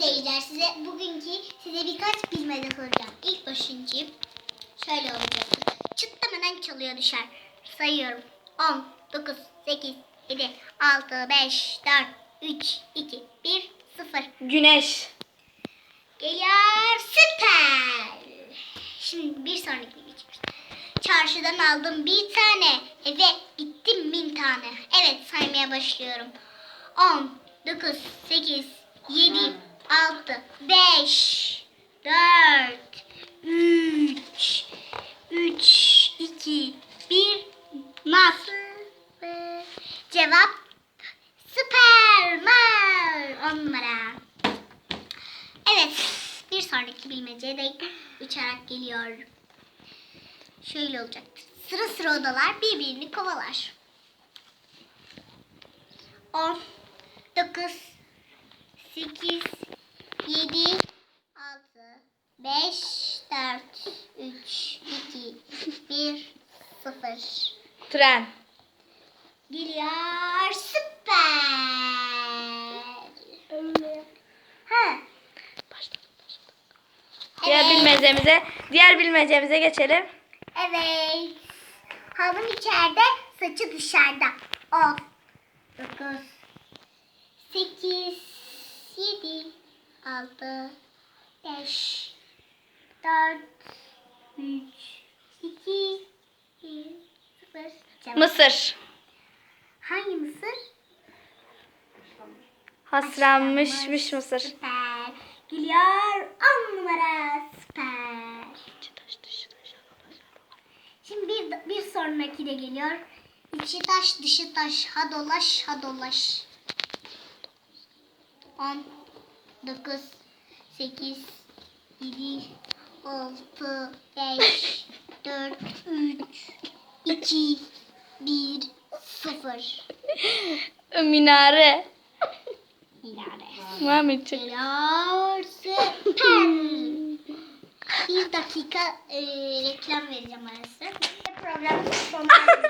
Seyirciler size bugünkü size birkaç bilmece soracağım. İlk başıncı şöyle olacaktır. Çıtlamadan çalıyor düşer. Sayıyorum. 10, 9, 8, 7, 6, 5, 4, 3, 2, 1, 0. Güneş. Geliyor süper. Şimdi bir sonraki geçiyoruz. Çarşıdan aldım bir tane. Eve gittim bin tane. Evet saymaya başlıyorum. 10, 9, 8, 7, 6, 5, 4, 3, 3, 2, 1. Nasıl? Cevap Süperman. 10 numara. Evet, bir sonraki bilmece de uçarak geliyor. Şöyle olacaktır. Sıra sıra odalar birbirini kovalar. 10, 9, 8, 7, 6, 5, 4, 3, 2, 1, 0. Tren. Geliyor süper. Ha, Diğer Evet. bilmecemize, diğer bilmecemize geçelim. Evet. Halım içeride, saçı dışarıda. 10, 9, 8, 7, 6, 5, 4, 3, 2, 1, 0. Cevap. Mısır. Hangi mısır? Hasranmışmış mısır. Süper. Geliyor 10 numara. Süper. Şimdi bir, bir sonraki de geliyor. İçi taş dışı taş ha dolaş ha dolaş. 10 9 8 7 6 5 4 3 2 1 0 Minare. Mehmetçik. Geliyor süper. Bir dakika e, reklam vereceğim arası. Program